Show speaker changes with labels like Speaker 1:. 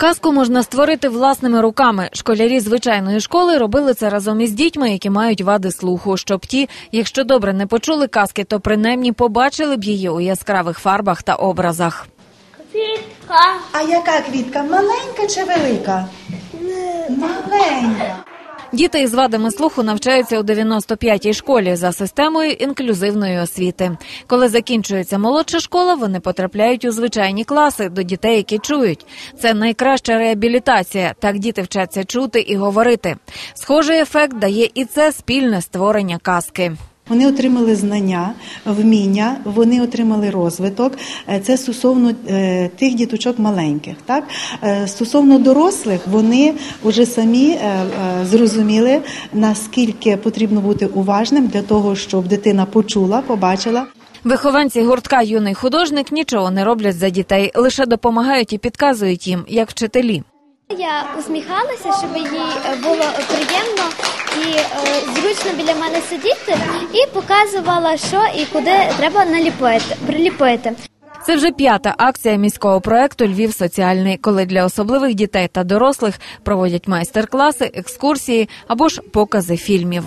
Speaker 1: Казку можна створити власними руками. Школярі звичайної школи робили це разом із дітьми, які мають вади слуху, щоб ті, якщо добре не почули казки, то принаймні побачили б її у яскравих фарбах та образах.
Speaker 2: Квітка.
Speaker 3: А яка квітка? Маленька чи велика? Маленька.
Speaker 1: Діти із вадами слуху навчаються у 95-й школі за системою інклюзивної освіти. Коли закінчується молодша школа, вони потрапляють у звичайні класи до дітей, які чують. Це найкраща реабілітація. Так діти вчаться чути і говорити. Схожий ефект дає і це спільне створення казки.
Speaker 3: Вони отримали знання, вміння, вони отримали розвиток. Е, Це стосовно е, тих діточок маленьких. Так Е, стосовно дорослих, вони вже самі зрозуміли наскільки потрібно бути уважним для того, щоб дитина почула, побачила.
Speaker 1: Вихованці гуртка юний художник нічого не роблять за дітей, лише допомагають і підказують їм, як вчителі.
Speaker 2: Я усміхалася, щоб їй е, було приємно і е, зручно біля мене сидіти, і показувала, що і куди треба наліпити, приліпити.
Speaker 1: Це вже п'ята акція міського проекту Львів соціальний, коли для особливих дітей та дорослих проводять майстер-класи, екскурсії або ж покази фільмів.